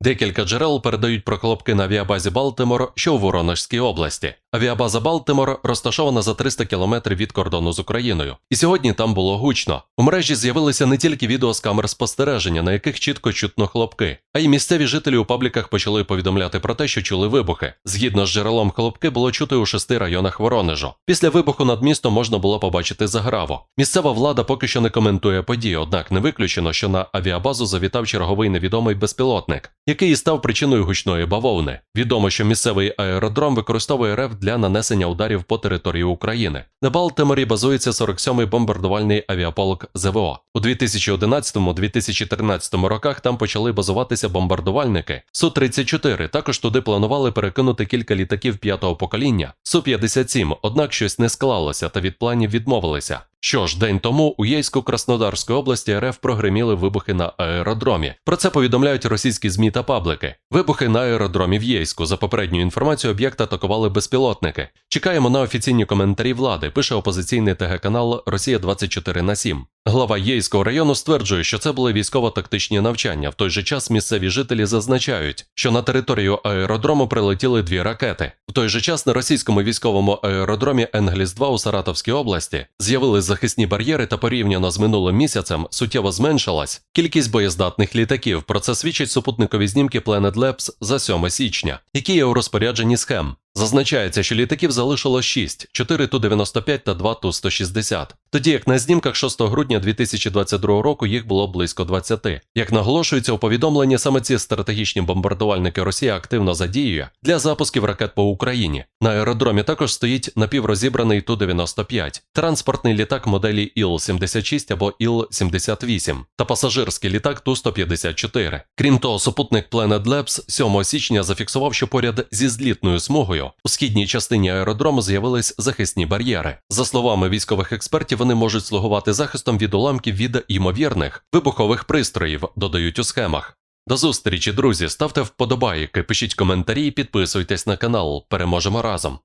Декілька джерел передають про хлопки на авіабазі Балтимор, що у Воронежській області. Авіабаза Балтимор розташована за 300 кілометрів від кордону з Україною. І сьогодні там було гучно. У мережі з'явилися не тільки відео з камер спостереження, на яких чітко чутно хлопки, а й місцеві жителі у пабліках почали повідомляти про те, що чули вибухи. Згідно з джерелом хлопки було чути у шести районах Воронежу. Після вибуху над містом можна було побачити заграво. Місцева влада поки що не коментує події, однак не виключено, що на авіабазу завітав черговий невідомий безпілотник, який і став причиною гучної бавовни. Відомо, що місцевий аеродром використовує РФ для нанесення ударів по території України. На Балтиморі базується 47-й бомбардувальний авіаполк ЗВО. У 2011-2013 роках там почали базуватися бомбардувальники Су-34. Також туди планували перекинути кілька літаків п'ятого покоління Су-57, однак щось не склалося та від планів відмовилися. Що ж, день тому у Єйську Краснодарської області РФ прогреміли вибухи на аеродромі. Про це повідомляють російські ЗМІ та паблики. Вибухи на аеродромі в Єйську. За попередньою інформацією, об'єкт атакували безпілотники. Чекаємо на офіційні коментарі влади. Пише опозиційний ТГ-канал Росія 24 на 7. Глава Єйського району стверджує, що це були військово-тактичні навчання. В той же час місцеві жителі зазначають, що на територію аеродрому прилетіли дві ракети. В той же час на російському військовому аеродромі Енгліс-2 у Саратовській області з'явились захисні бар'єри та порівняно з минулим місяцем суттєво зменшилась кількість боєздатних літаків. Про це свідчать супутникові знімки Planet Labs за 7 січня, які є у розпорядженні схем. Зазначається, що літаків залишило 6, 4 Ту-95 та 2 Ту-160. Тоді як на знімках 6 грудня 2022 року їх було близько 20. Як наголошується у повідомленні, саме ці стратегічні бомбардувальники Росія активно задіює для запусків ракет по Україні. На аеродромі також стоїть напіврозібраний Ту-95, транспортний літак моделі Іл-76 або Іл-78 та пасажирський літак Ту-154. Крім того, супутник Planet Labs 7 січня зафіксував, що поряд зі злітною смугою у східній частині аеродрому з'явились захисні бар'єри. За словами військових експертів, вони можуть слугувати захистом від уламків від ймовірних вибухових пристроїв, додають у схемах. До зустрічі, друзі! Ставте вподобайки, пишіть коментарі і підписуйтесь на канал. Переможемо разом.